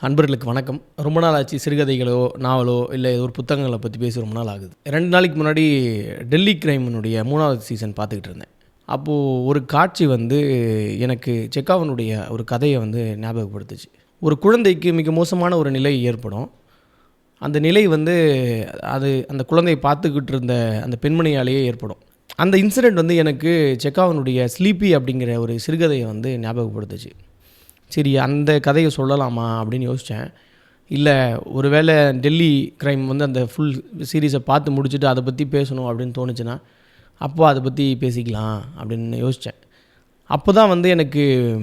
அன்பர்களுக்கு வணக்கம். ரொம்ப நாள் ஆச்சு சிறுகதைகளோ நாவலோ இல்லை ஒரு புத்தகங்களை பற்றி பேசி ரொம்ப நாள் ஆகுது. ரெண்டு நாளைக்கு முன்னாடி டெல்லி கிரைமினுடைய மூணாவது சீசன் பார்த்துக்கிட்டு இருந்தேன். அப்போது ஒரு காட்சி வந்து எனக்கு செக்காவனுடைய ஒரு கதையை வந்து ஞாபகப்படுத்துச்சு. ஒரு குழந்தைக்கு மிக மோசமான ஒரு நிலை ஏற்படும். அந்த நிலை வந்து அது அந்த குழந்தையை பார்த்துக்கிட்டு இருந்த அந்த பெண்மணியாலேயே ஏற்படும். அந்த இன்சிடெண்ட் வந்து எனக்கு செக்காவனுடைய ஸ்லீப்பி அப்படிங்கிற ஒரு சிறுகதையை வந்து ஞாபகப்படுத்துச்சு. சரி அந்த கதையை சொல்லலாமா அப்படின்னு யோசித்தேன் இல்லை ஒருவேளை டெல்லி க்ரைம் வந்து அந்த ஃபுல் சீரீஸை பார்த்து முடிச்சுட்டு அதை பற்றி பேசணும் அப்படின்னு தோணுச்சுன்னா அப்போ அதை பற்றி பேசிக்கலாம் அப்படின்னு யோசித்தேன் அப்போ தான் வந்து எனக்கு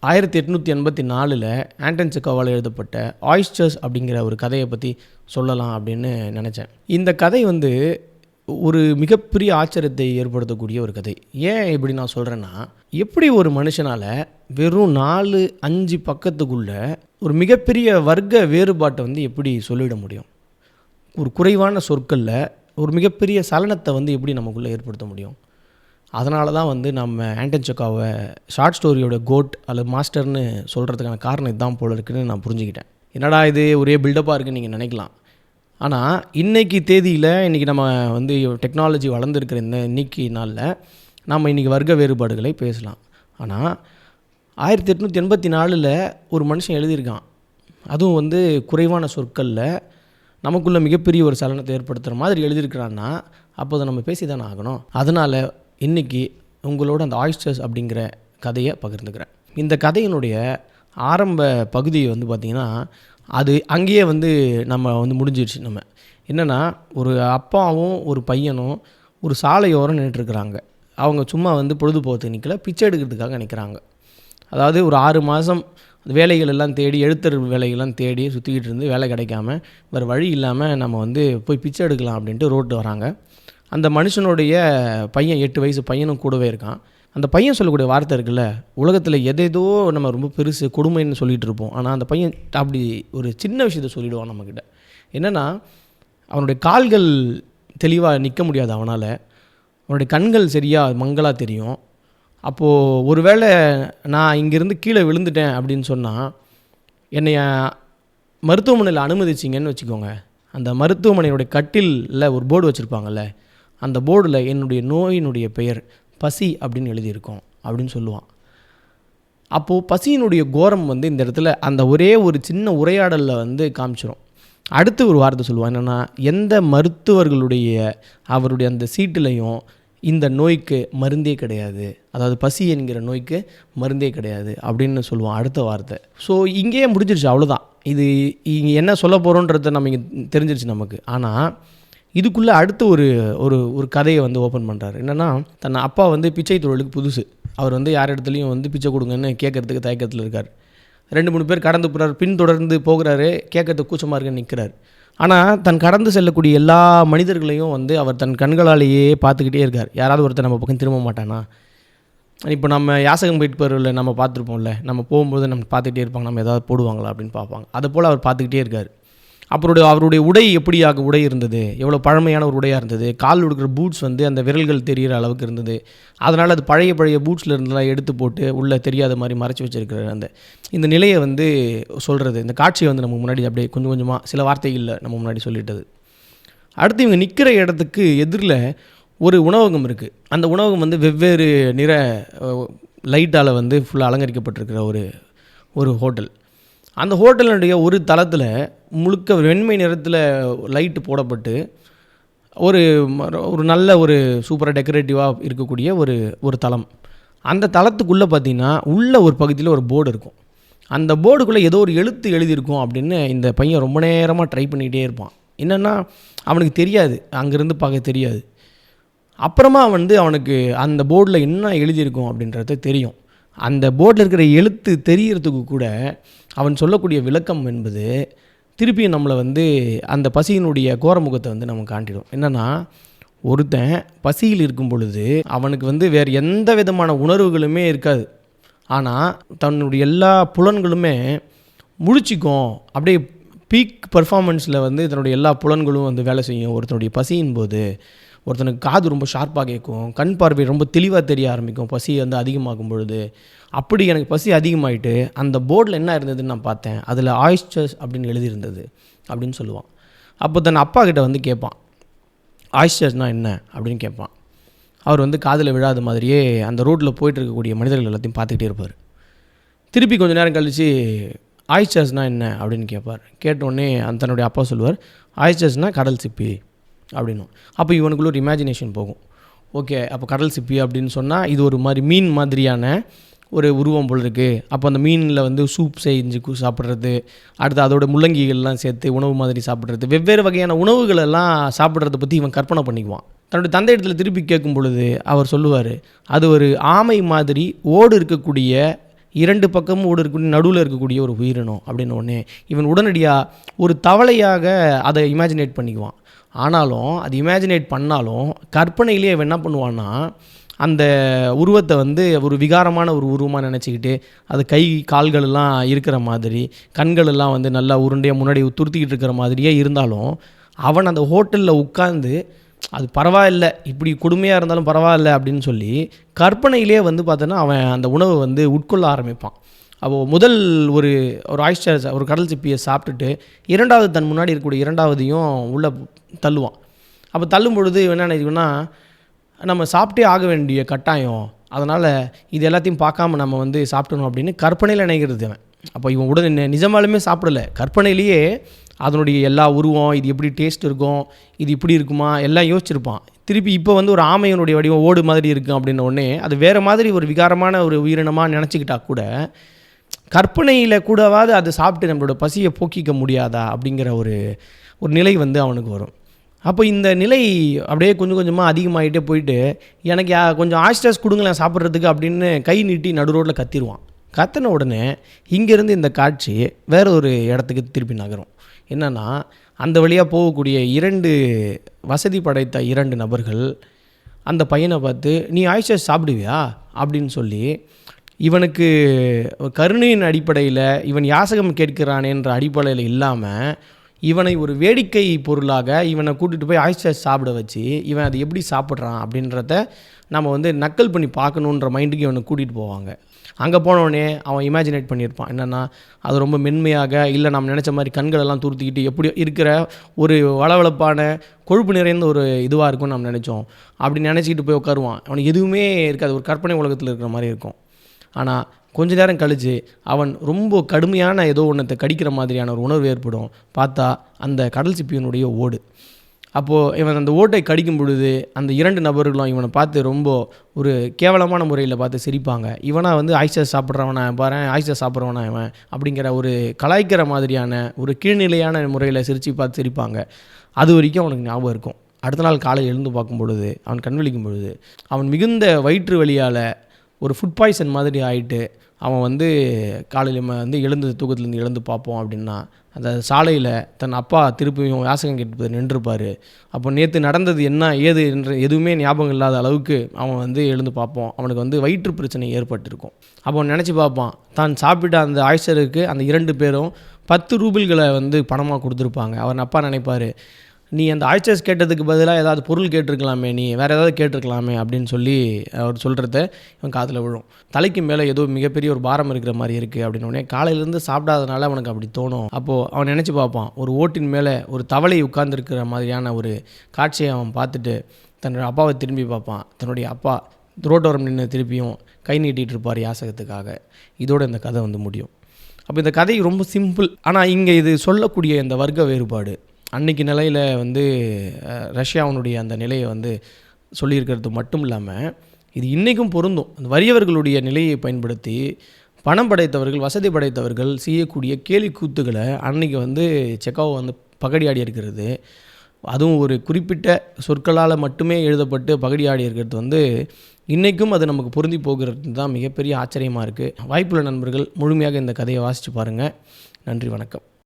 ஆயிரத்தி எட்நூற்றி எண்பத்தி நாலில் ஆண்டன் செக்கோவால் எழுதப்பட்ட ஆயிஸ்டர்ஸ் அப்படிங்கிற ஒரு கதையை பற்றி சொல்லலாம் அப்படின்னு நினச்சேன். இந்த கதை வந்து ஒரு மிகப்பெரிய ஆச்சரியத்தை ஏற்படுத்தக்கூடிய ஒரு கதை. ஏன் இப்படி நான் சொல்கிறேன்னா எப்படி ஒரு மனுஷனால் வெறும் நாலு அஞ்சு பக்கத்துக்குள்ள ஒரு மிகப்பெரிய வர்க்க வேறுபாட்டை வந்து எப்படி சொல்லிட முடியும்? ஒரு குறைவான சொற்களில் ஒரு மிகப்பெரிய சலனத்தை வந்து எப்படி நமக்குள்ளே ஏற்படுத்த முடியும்? அதனால தான் வந்து நம்ம ஆண்டன் சக்காவை ஷார்ட் ஸ்டோரியோட கோட் அல்லது மாஸ்டர்னு சொல்கிறதுக்கான காரணம் இதுதான் போல இருக்குன்னு நான் புரிஞ்சுக்கிட்டேன். என்னடா இது ஒரே பில்டப்பாக இருக்குன்னு நீங்கள் நினைக்கலாம். ஆனால் இன்றைக்கி தேதியில் இன்றைக்கி நம்ம வந்து டெக்னாலஜி வளர்ந்துருக்கிற இந்த இன்னைக்கு நாளில் நம்ம இன்றைக்கி வர்க்க வேறுபாடுகளை பேசலாம். ஆனால் ஆயிரத்தி எட்நூற்றி எண்பத்தி நாலில் ஒரு மனுஷன் எழுதியிருக்கான். அதுவும் வந்து குறைவான சொற்களில் நமக்குள்ளே மிகப்பெரிய ஒரு சலனத்தை ஏற்படுத்துகிற மாதிரி எழுதியிருக்கிறான்னா அப்போ அதை நம்ம பேசி தானே ஆகணும். அதனால் இன்றைக்கி உங்களோட அந்த ஆயிஸ்டர்ஸ் அப்படிங்கிற கதையை பகிர்ந்துக்கிறேன். இந்த கதையினுடைய ஆரம்ப பகுதியை வந்து பார்த்திங்கன்னா அது அங்கேயே வந்து நம்ம வந்து முடிஞ்சிடுச்சு நம்ம. என்னென்னா ஒரு அப்பாவும் ஒரு பையனும் ஒரு சாலையோரம் நின்றுட்டுருக்குறாங்க அவங்க சும்மா வந்து பொழுதுபோக்கு நிற்கல பிச்சை எடுக்கிறதுக்காக நிற்கிறாங்க அதாவது ஒரு ஆறு மாதம் வேலைகள் எல்லாம் தேடி எழுத்தர் வேலைகள்லாம் தேடி சுற்றிக்கிட்டு இருந்து வேலை கிடைக்காம வேறு வழி இல்லாமல் நம்ம வந்து போய் பிச்சை எடுக்கலாம் அப்படின்ட்டு ரோட்டு வராங்க. அந்த மனுஷனுடைய பையன் எட்டு வயசு பையனும் கூடவே இருக்கான். அந்த பையன் சொல்லக்கூடிய வார்த்தை இருக்குல்ல உலகத்தில் எதேதோ நம்ம ரொம்ப பெருசு கொடுமைன்னு சொல்லிகிட்டு இருப்போம். ஆனால் அந்த பையன் அப்படி ஒரு சின்ன விஷயத்த சொல்லிவிடுவான் நம்மக்கிட்ட என்னென்னா அவனுடைய கால்கள் தெளிவாக நிற்க முடியாது அவனால். அவனுடைய கண்கள் சரியாக மங்களாக தெரியும். அப்போது ஒருவேளை நான் இங்கேருந்து கீழே விழுந்துட்டேன் அப்படின்னு சொன்னால் என்னை மருத்துவமனையில் அனுமதிச்சிங்கன்னு வச்சுக்கோங்க. அந்த மருத்துவமனையுடைய கட்டிலில் ஒரு போர்டு வச்சுருப்பாங்கல்ல அந்த போர்டில் என்னுடைய நோயினுடைய பெயர். பசி அப்படின்னு எழுதியிருக்கோம் அப்படின்னு சொல்லுவான். அப்போது பசியினுடைய கோரம் வந்து இந்த இடத்துல அந்த ஒரே ஒரு சின்ன உரையாடலில் வந்து காமிச்சிரும். அடுத்து ஒரு வார்த்தை சொல்லுவான் என்னென்னா எந்த மருத்துவர்களுடைய அவருடைய அந்த சீட்டுலையும் இந்த நோய்க்கு மருந்தே கிடையாது. அதாவது பசி என்கிற நோய்க்கு மருந்தே கிடையாது அப்படின்னு சொல்லுவான் அடுத்த வார்த்தை. ஸோ இங்கேயே முடிஞ்சிருச்சு அவ்வளோதான் இது இங்கே என்ன சொல்ல போகிறோன்றத நம்ம இங்கே தெரிஞ்சிருச்சு நமக்கு. ஆனால் இதுக்குள்ளே அடுத்து ஒரு ஒரு ஒரு கதையை வந்து ஓப்பன் பண்ணுறாரு என்னென்னா தன் அப்பா வந்து பிச்சை தொழிலுக்கு புதுசு. அவர் வந்து யார் இடத்துலையும் வந்து பிச்சை கொடுங்கன்னு கேட்கறதுக்கு தயக்கத்தில் இருக்கார். ரெண்டு மூணு பேர் கடந்து போகிறார் பின்தொடர்ந்து போகிறாரு கேட்கறதுக்கு கூச்சமாக இருக்குன்னு நிற்கிறார் ஆனால் தன் கடந்து செல்லக்கூடிய எல்லா மனிதர்களையும் வந்து அவர் தன் கண்களாலேயே பார்த்துக்கிட்டே இருக்கார். யாராவது ஒருத்தர் நம்ம பக்கம் திரும்ப மாட்டானா? இப்போ நம்ம யாசகம் போயிட்டு போகிறதில்ல நம்ம பார்த்துருப்போம்ல நம்ம போகும்போது நம்ம பார்த்துக்கிட்டே இருப்பாங்க நம்ம ஏதாவது போடுவாங்களா அப்படின்னு பார்ப்பாங்க. அதை போல் அவர் பார்த்துக்கிட்டே இருக்கார். அப்புறம் அவருடைய உடை எப்படியாக உடை இருந்தது? எவ்வளோ பழமையான ஒரு உடையாக இருந்தது? கால் கொடுக்குற பூட்ஸ் வந்து அந்த விரல்கள் தெரிகிற அளவுக்கு இருந்தது. அதனால் அது பழைய பழைய பூட்ஸில் இருந்தெல்லாம் எடுத்து போட்டு உள்ளே தெரியாத மாதிரி மறைச்சி வச்சிருக்கிற அந்த இந்த நிலையை வந்து சொல்கிறது இந்த காட்சியை வந்து நம்ம முன்னாடி அப்படியே கொஞ்சம் கொஞ்சமாக சில வார்த்தைகளில் நம்ம முன்னாடி சொல்லிட்டது. அடுத்து இவங்க நிற்கிற இடத்துக்கு எதிரில் ஒரு உணவகம் இருக்குது அந்த உணவகம் வந்து வெவ்வேறு நிற லைட்டால் வந்து ஃபுல்லாக அலங்கரிக்கப்பட்டிருக்கிற ஒரு ஒரு ஹோட்டல். அந்த ஹோட்டலினுடைய ஒரு தளத்தில் முழுக்க வெண்மை நிறத்தில் லைட்டு போடப்பட்டு ஒரு ஒரு நல்ல ஒரு சூப்பராக டெக்கரேட்டிவாக இருக்கக்கூடிய ஒரு ஒரு தளம். அந்த தளத்துக்குள்ளே பார்த்திங்கன்னா உள்ள ஒரு பகுதியில் ஒரு போர்டு இருக்கும். அந்த போர்டுக்குள்ளே ஏதோ ஒரு எழுத்து எழுதியிருக்கும் அப்படின்னு இந்த பையன் ரொம்ப நேரமாக ட்ரை பண்ணிகிட்டே இருப்பான். என்னென்னா அவனுக்கு தெரியாது. அங்கேருந்து பார்க்க தெரியாது. அப்புறமா வந்து அவனுக்கு அந்த போர்டில் என்ன எழுதியிருக்கும் அப்படின்றது தெரியும். அந்த போர்டில் இருக்கிற எழுத்து தெரிகிறதுக்கு கூட அவன் சொல்லக்கூடிய விளக்கம் என்பது திருப்பியும் நம்மளை வந்து அந்த பசியினுடைய கோரமுகத்தை வந்து நம்ம காண்டிடும் என்னென்னா ஒருத்தன் பசியில் இருக்கும் பொழுது அவனுக்கு வந்து வேறு எந்த விதமான உணர்வுகளுமே இருக்காது. ஆனால் தன்னுடைய எல்லா புலன்களுமே முழிச்சிக்கும். அப்படியே பீக் பர்ஃபார்மன்ஸில் வந்து தன்னுடைய எல்லா புலன்களும் வந்து வேலை செய்யும் ஒருத்தனுடைய பசியின் போது. ஒருத்தனுக்கு காது ரொம்ப ஷார்ப்பாக கேட்கும் கண் பார்வை ரொம்ப தெளிவாக தெரிய ஆரம்பிக்கும் பசி வந்து அதிகமாகும் பொழுது. அப்படி எனக்கு பசி அதிகமாயிட்டு அந்த போர்டில் என்ன இருந்ததுன்னு நான் பார்த்தேன். அதில் ஆயிஸ்டர்ஸ் அப்படின்னு எழுதியிருந்தது அப்படின்னு சொல்லுவான். அப்போ தன் அப்பா கிட்ட வந்து கேட்பான் ஆயிஸ்டர்ஸ்னால் என்ன? அப்படின்னு கேட்பான். அவர் வந்து காதில் விழாத மாதிரியே அந்த ரோட்டில் போயிட்டு இருக்கக்கூடிய மனிதர்கள் எல்லாத்தையும் பார்த்துக்கிட்டே இருப்பார். திருப்பி கொஞ்சம் நேரம் கழித்து ஆயிஸ்டர்ஸ்னால் என்ன? அப்படின்னு கேட்பார். கேட்டோடனே அந்த தன்னுடைய அப்பா சொல்லுவார் ஆயிஸ்டர்ஸ்னால் கடல் சிப்பி. அப்படின்னும். அப்போ இவனுக்குள்ள ஒரு இமேஜினேஷன் போகும். ஓகே அப்போ கடல் சிப்பி அப்படின்னு சொன்னால் இது ஒரு மாதிரி மீன் மாதிரியான ஒரு உருவம் போல் இருக்குது அப்போ அந்த மீனில் வந்து சூப் செஞ்சு சாப்பிட்றது அடுத்து அதோட முள்ளங்கிகள்லாம் சேர்த்து உணவு மாதிரி சாப்பிட்றது வெவ்வேறு வகையான உணவுகளெல்லாம் சாப்பிட்றத பற்றி இவன் கற்பனை பண்ணிக்குவான். தன்னுடைய தந்தை இடத்துல திருப்பி கேட்கும் பொழுது அவர் சொல்லுவார் அது ஒரு ஆமை மாதிரி ஓடு இருக்கக்கூடிய இரண்டு பக்கமும் ஓடு இருக்கக்கூடிய நடுவில் இருக்கக்கூடிய ஒரு உயிரினம் அப்படின்னு ஒன்று இவன் உடனடியாக ஒரு தவளையாக அதை இமேஜினேட் பண்ணிக்குவான். ஆனாலும் அது இமேஜினேட் பண்ணாலும் கற்பனையிலேயே அவன் என்ன பண்ணுவான்னா அந்த உருவத்தை வந்து ஒரு விகாரமான ஒரு உருவமாக நினச்சிக்கிட்டு அது கை கால்கள் எல்லாம் இருக்கிற மாதிரி கண்கள் எல்லாம் வந்து நல்லா உருண்டையாக முன்னாடி துருத்திக்கிட்டு இருக்கிற மாதிரியே இருந்தாலும் அவன் அந்த ஹோட்டலில் உட்காந்து அது பரவாயில்ல இப்படி கொடுமையாக இருந்தாலும் பரவாயில்ல அப்படின்னு சொல்லி கற்பனையிலே வந்து பார்த்தோன்னா அவன் அந்த உணவை வந்து உட்கொள்ள ஆரம்பிப்பான். அப்போது முதல் ஒரு ஒரு ஆயிஸ்டர் ஒரு கடல் சிப்பியை சாப்பிட்டுட்டு இரண்டாவது தன் முன்னாடி இருக்கக்கூடிய இரண்டாவதையும் உள்ளே தள்ளுவான். அப்போ தள்ளும் பொழுது என்ன நினைக்குன்னா நம்ம சாப்பிட்டே ஆக வேண்டிய கட்டாயம். அதனால் இது எல்லாத்தையும் பார்க்காம நம்ம வந்து சாப்பிடணும் அப்படின்னு கற்பனையில் நினைக்கிறது அவன் அப்போ இவன் உடனே நிஜமாலுமே சாப்பிடல. கற்பனையிலேயே அதனுடைய எல்லா உருவம் இது எப்படி டேஸ்ட் இருக்கும் இது இப்படி இருக்குமா எல்லாம் யோசிச்சிருப்பான். திருப்பி இப்போ வந்து ஒரு ஆமையனுடைய வடிவம் ஓடு மாதிரி இருக்கும் அப்படின்ன உடனே அது வேறு மாதிரி ஒரு விகாரமான ஒரு உயிரினமாக நினச்சிக்கிட்டா கூட கற்பனையில் கூடவாது அதை சாப்பிட்டு நம்மளோட பசியை போக்கிக்க முடியாதா அப்படிங்கிற ஒரு ஒரு நிலை வந்து அவனுக்கு வரும். அப்போ இந்த நிலை அப்படியே கொஞ்சம் கொஞ்சமாக அதிகமாகிட்டே போயிட்டு எனக்கு கொஞ்சம் ஆஸ்டர்ஸ் கொடுங்களேன் சாப்பிட்றதுக்கு அப்படின்னு கை நீட்டி நடு ரோட்டில் கத்திடுவான் கத்தின உடனே இங்கேருந்து இந்த காட்சி வேற ஒரு இடத்துக்கு திருப்பி நகரும். என்னென்னா அந்த வழியாக போகக்கூடிய இரண்டு வசதி படைத்த இரண்டு நபர்கள் அந்த பையனை பார்த்து நீ ஆயிஷா சாப்பிடுவியா? அப்படின்னு சொல்லி இவனுக்கு கருணையின் அடிப்படையில் இவன் யாசகம் கேட்கிறானேன்ற அடிப்படையில் இல்லாமல் இவனை ஒரு வேடிக்கை பொருளாக இவனை கூட்டிகிட்டு போய் ஆயிஸ்டர் சாப்பிட வச்சு இவன் அதை எப்படி சாப்பிட்றான் அப்படின்றத நம்ம வந்து நக்கல் பண்ணி பார்க்கணுன்ற மைண்டுக்கு இவனை கூட்டிகிட்டு போவாங்க. அங்கே போனோடனே அவன் இமேஜினேட் பண்ணியிருப்பான். என்னென்னா அது ரொம்ப மென்மையாக இல்லை நம்ம நினச்ச மாதிரி கண்களெல்லாம் துருத்திக்கிட்டு எப்படி இருக்கிற ஒரு வளவளப்பான கொழுப்பு நிறைந்த ஒரு இதுவாக இருக்கும்னு நம்ம நினச்சோம். அப்படி நினச்சிக்கிட்டு போய் உட்காருவான். அவனுக்கு எதுவுமே இருக்காது. ஒரு கற்பனை உலகத்தில் இருக்கிற மாதிரி இருக்கும். ஆனால் கொஞ்ச நேரம் கழித்து அவன் ரொம்ப கடுமையான ஏதோ ஒன்றத்தை கடிக்கிற மாதிரியான ஒரு உணர்வு ஏற்படும். பார்த்தா அந்த கடல் சிப்பியனுடைய ஓடு. அப்போது இவன் அந்த ஓட்டை கடிக்கும் பொழுது அந்த இரண்டு நபர்களும் இவனை பார்த்து ரொம்ப ஒரு கேவலமான முறையில் பார்த்து சிரிப்பாங்க. இவனா வந்து ஆயிஷா சாப்பிட்றவனா பாரு ஆயிஷா சாப்பிட்றவனா இவன்? அப்படிங்கிற ஒரு கலாய்க்கிற மாதிரியான ஒரு கீழ்நிலையான முறையில் சிரித்து பார்த்து சிரிப்பாங்க. அது வரைக்கும் அவனுக்கு ஞாபகம் இருக்கும். அடுத்த நாள் காலையில் எழுந்து பார்க்கும் பொழுது அவன் கண் விழிக்கும் பொழுது அவன் மிகுந்த வயிற்று வழியால் ஒரு ஃபுட் பாய்சன் மாதிரி ஆகிட்டு அவன் வந்து காலையில் வந்து எழுந்து தூக்கத்துலேருந்து எழுந்து பார்ப்போம் அப்படின்னா அந்த சாலையில் தன் அப்பா திருப்பியும் யாசகம் கேட்பது நின்றுருப்பார் அப்போ நேற்று நடந்தது என்ன ஏது என்று எதுவுமே ஞாபகம் இல்லாத அளவுக்கு அவன் வந்து எழுந்து பார்ப்போம். அவனுக்கு வந்து வயிற்று பிரச்சனை ஏற்பட்டிருக்கும். அப்போ நினச்சி பார்ப்பான் தான் சாப்பிட்ட அந்த ஆய்ச்சருக்கு அந்த இரண்டு பேரும் பத்து ரூபிள்களை வந்து பணமாக கொடுத்துருப்பாங்க. அவன் அப்பா நினைப்பார் நீ அந்த ஆய்ச்சர்ஸ் கேட்டதுக்கு பதிலாக ஏதாவது பொருள் கேட்டிருக்கலாமே நீ வேறு ஏதாவது கேட்டிருக்கலாமே அப்படின்னு சொல்லி அவர் சொல்கிறத இவன் காதில் விழும். தலைக்கு மேலே ஏதோ மிகப்பெரிய ஒரு பாரம் இருக்கிற மாதிரி இருக்குது அப்படின்னு உடனே காலையிலேருந்து சாப்பிடாதனால அவனுக்கு அப்படி தோணும். அப்போது அவன் நினச்சி பார்ப்பான் ஒரு ஓட்டின் மேலே ஒரு தவளை உட்கார்ந்துருக்கிற மாதிரியான ஒரு காட்சியை அவன் பார்த்துட்டு தன்னோட அப்பாவை திரும்பி பார்ப்பான். தன்னுடைய அப்பா ரோட்டோரம் நின்று திருப்பியும் கை நீட்டிகிட்டு இருப்பார் யாசகத்துக்காக. இதோட இந்த கதை வந்து முடியும். அப்போ இந்த கதை ரொம்ப சிம்பிள். ஆனால் இங்கே இது சொல்லக்கூடிய இந்த வர்க்க வேறுபாடு. அன்னைக்கு நிலையில் வந்து அஹ், ரஷ்யாவினுடைய அந்த நிலையை வந்து சொல்லியிருக்கிறது மட்டும் இல்லாமல் இது இன்றைக்கும் பொருந்தும். அந்த வறியவர்களுடைய நிலையை பயன்படுத்தி பணம் படைத்தவர்கள் வசதி படைத்தவர்கள் செய்யக்கூடிய கேலி கூத்துக்களை அன்னைக்கு வந்து செக்காவை வந்து பகடியாடி இருக்கிறது. அதுவும் ஒரு குறிப்பிட்ட சொற்களால் மட்டுமே எழுதப்பட்டு பகடியாடி இருக்கிறது வந்து இன்றைக்கும் அது நமக்கு பொருந்தி போகிறது தான் மிகப்பெரிய ஆச்சரியமாக இருக்குது வாய்ப்புள்ள நண்பர்கள் முழுமையாக இந்த கதையை வாசித்து பாருங்கள் நன்றி வணக்கம்.